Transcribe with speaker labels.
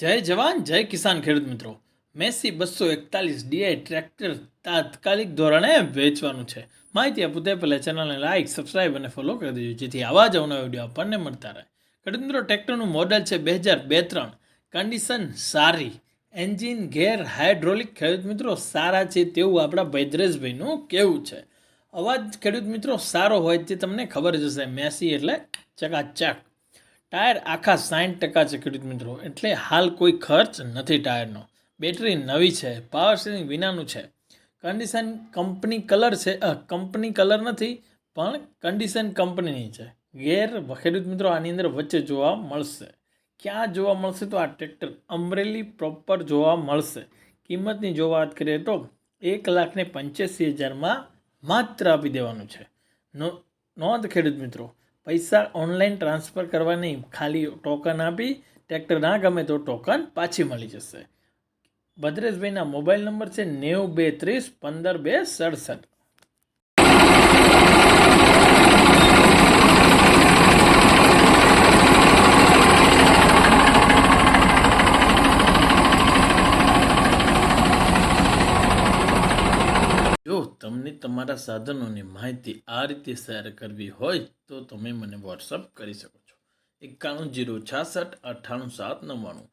Speaker 1: જય જવાન, જય કિસાન ખેડૂત મિત્રો. મેસી બસો એકતાલીસ ડીઆઈ ટ્રેક્ટર તાત્કાલિક ધોરણે વેચવાનું છે. માહિતી આપું તે પહેલાં ચેનલને લાઇક સબસ્ક્રાઇબ અને ફોલો કરી દેજો, જેથી આવા જ અવનવા વીડિયો આપણને મળતા રહે. ખેડૂત મિત્રો, ટ્રેક્ટરનું મોડલ છે બે હજાર બે ત્રણ. કન્ડિશન સારી. એન્જિન ગેર હાઇડ્રોલિક ખેડૂત મિત્રો, સારા છે તેવું આપણા ભૈદ્રેશભાઈનું કેવું છે. અવાજ ખેડૂત મિત્રો, સારો હોય તે તમને ખબર જ હશે. મેસી એટલે ચકાચક. ટાયર આખા સાઠ ટકા છે ખેડૂત મિત્રો, એટલે હાલ કોઈ ખર્ચ નથી ટાયરનો. બેટરી નવી છે પાવર સ્ટેરિંગ વિનાનું છે. કન્ડિશન કંપની કલર છે કંપની કલર નથી, પણ કન્ડિશન કંપનીની છે. ગેર ખેડૂત મિત્રો, આની અંદર વચ્ચે જોવા મળશે. ક્યાં જોવા મળશે તો આ ટ્રેક્ટર અમરેલી પ્રોપર જોવા મળશે. કિંમતની જો વાત કરીએ તો એક લાખને પંચ્યાસી હજારમાં માત્ર આપી દેવાનું છે. નો, નોંધ ખેડૂત મિત્રો પૈસા ઓનલાઈન ટ્રાન્સફર કરવાની ખાલી ટોકન આપી ટ્રેક્ટર ના ગમે તો ટોકન પાછી મળી જશે. ભદ્રેશભાઈના મોબાઈલ નંબર છે નેવું બે ત્રીસ પંદર બે સડસઠ. જો તમને તમારા સાધનોની માહિતી આ રીતે શેર કરવી હોય તો તમે મને વોટ્સઅપ કરી શકો છો. એકાણું જીરો છાસઠ અઠ્ઠાણું સાત નવ્વાણું.